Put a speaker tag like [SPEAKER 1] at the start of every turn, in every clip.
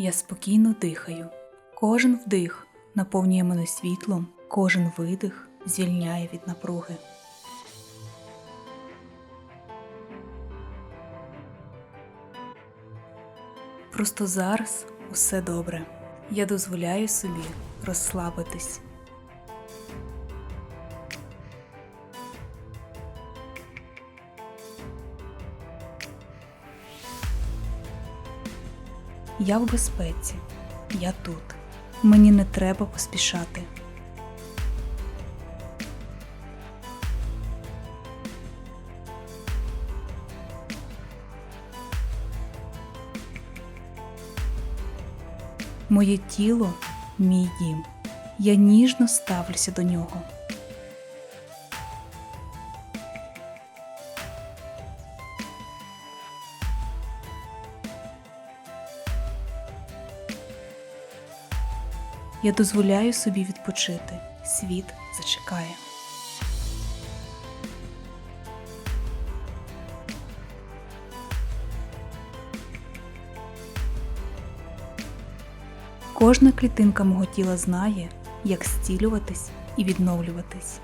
[SPEAKER 1] Я спокійно дихаю. Кожен вдих наповнює мене світлом, кожен видих звільняє від напруги. Просто зараз усе добре. Я дозволяю собі розслабитись. Я в безпеці. Я тут. Мені не треба поспішати. Моє тіло мій дім. Я ніжно ставлюся до нього. Я дозволяю собі відпочити. Світ зачекає. Кожна клітинка мого тіла знає, як стілюватись і відновлюватись.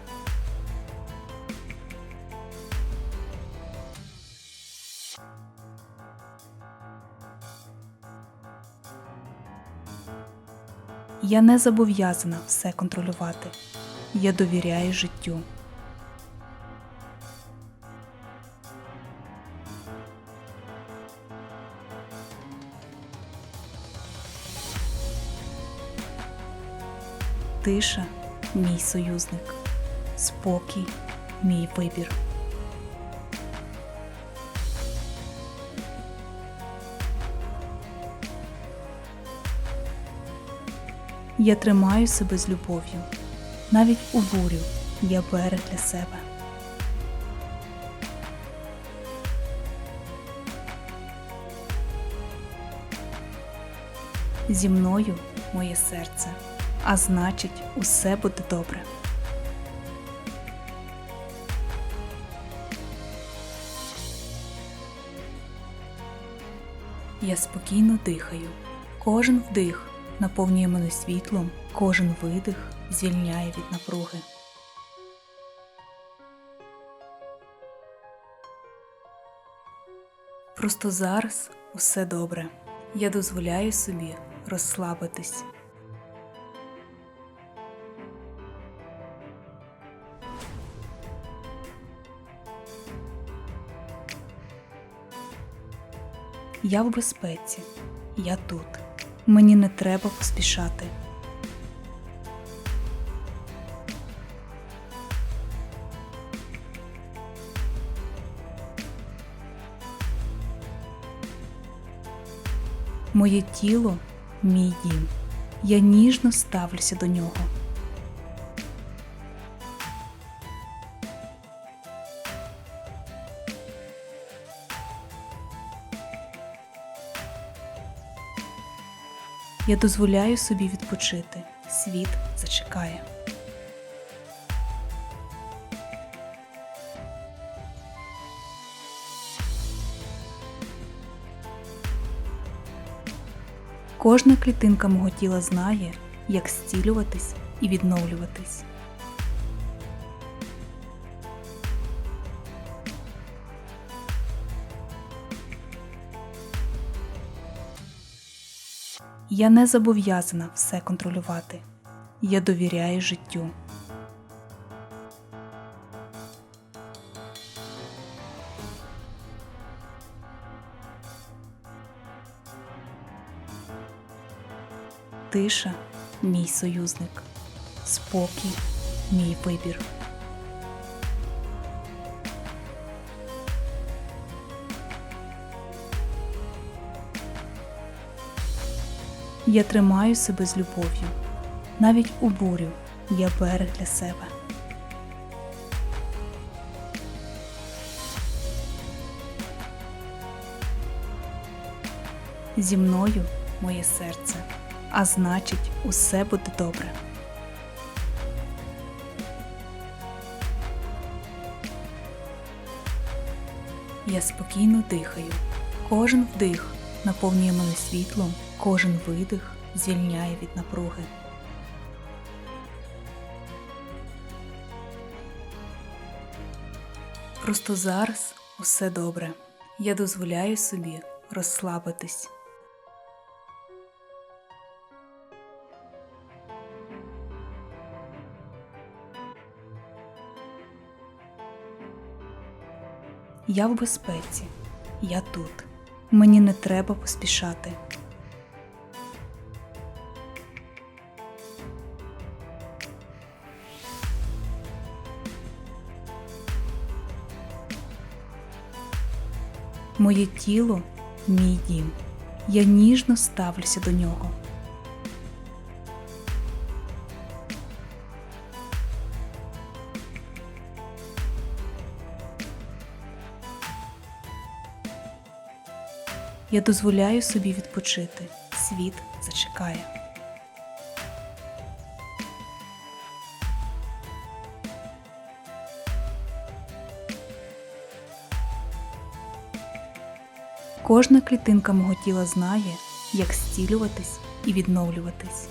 [SPEAKER 1] Я не зобов'язана все контролювати. Я довіряю життю. Тиша мій союзник, спокій мій вибір. Я тримаю себе з любов'ю. Навіть у бурю я берег для себе. Зі мною моє серце, а значить, усе буде добре. Я спокійно дихаю. Кожен вдих наповнює мене світлом, кожен видих звільняє від напруги. Просто зараз усе добре. Я дозволяю собі розслабитись. Я в безпеці. Я тут. Мені не треба поспішати. Моє тіло мій дім. Я ніжно ставлюся до нього. Я дозволяю собі відпочити. Світ зачекає. Кожна клітинка мого тіла знає, як зцілюватись і відновлюватись. Я не зобов'язана все контролювати. Я довіряю життю. Тиша мій союзник, спокій мій вибір. Я тримаю себе з любов'ю. Навіть у бурю я берег для себе. Зі мною моє серце, а значить, усе буде добре. Я спокійно дихаю. Кожен вдих наповнює мене світлом, кожен видих звільняє від напруги. Просто зараз усе добре. Я дозволяю собі розслабитись. Я в безпеці. Я тут. Мені не треба поспішати. Моє тіло мій дім. Я ніжно ставлюся до нього. Я дозволяю собі відпочити. Світ зачекає. Кожна клітинка мого тіла знає, як зцілюватись і відновлюватись.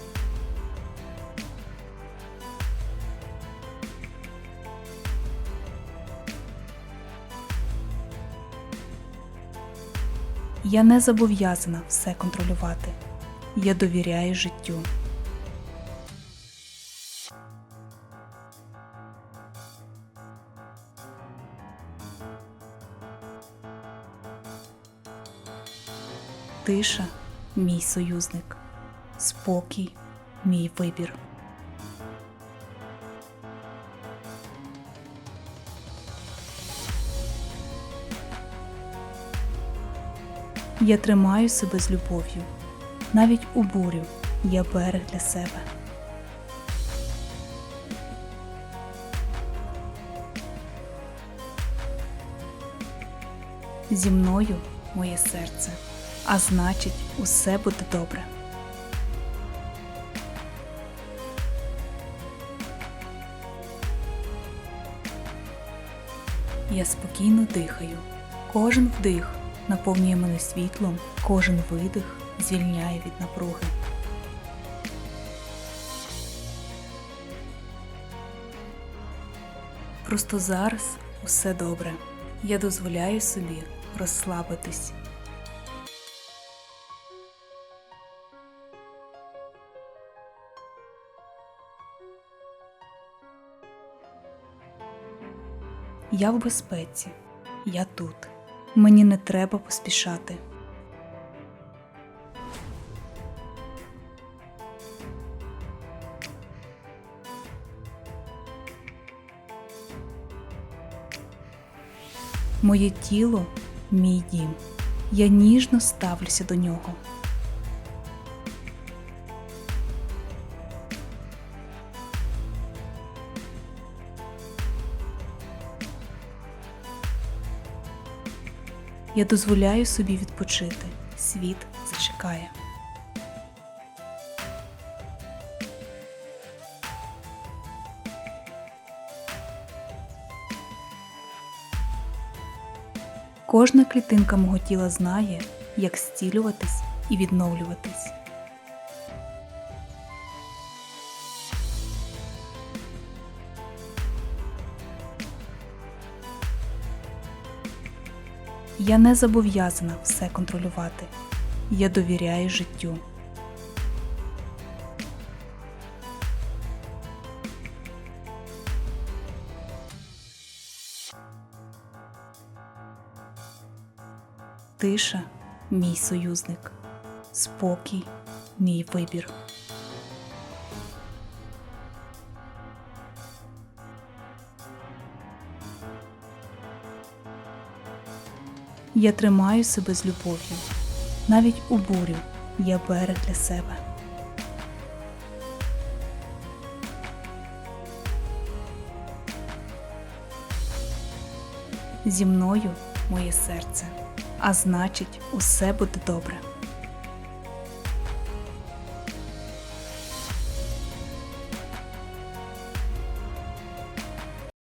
[SPEAKER 1] Я не зобов'язана все контролювати. Я довіряю життю. Тиша мій союзник, спокій мій вибір. Я тримаю себе з любов'ю. Навіть у бурю я берег для себе. Зі мною моє серце, а значить, усе буде добре. Я спокійно дихаю. Кожен вдих наповнює мене світлом, кожен видих звільняє від напруги. Просто зараз усе добре. Я дозволяю собі розслабитись. Я в безпеці. Я тут. Мені не треба поспішати. Моє тіло мій дім. Я ніжно ставлюся до нього. Я дозволяю собі відпочити. Світ зачекає. Кожна клітинка мого тіла знає, як зцілюватись і відновлюватись. Я не зобов'язана все контролювати. Я довіряю життю. Тиша мій союзник, спокій мій вибір. Я тримаю себе з любов'ю. Навіть у бурю я берег для себе. Зі мною моє серце, а значить, усе буде добре.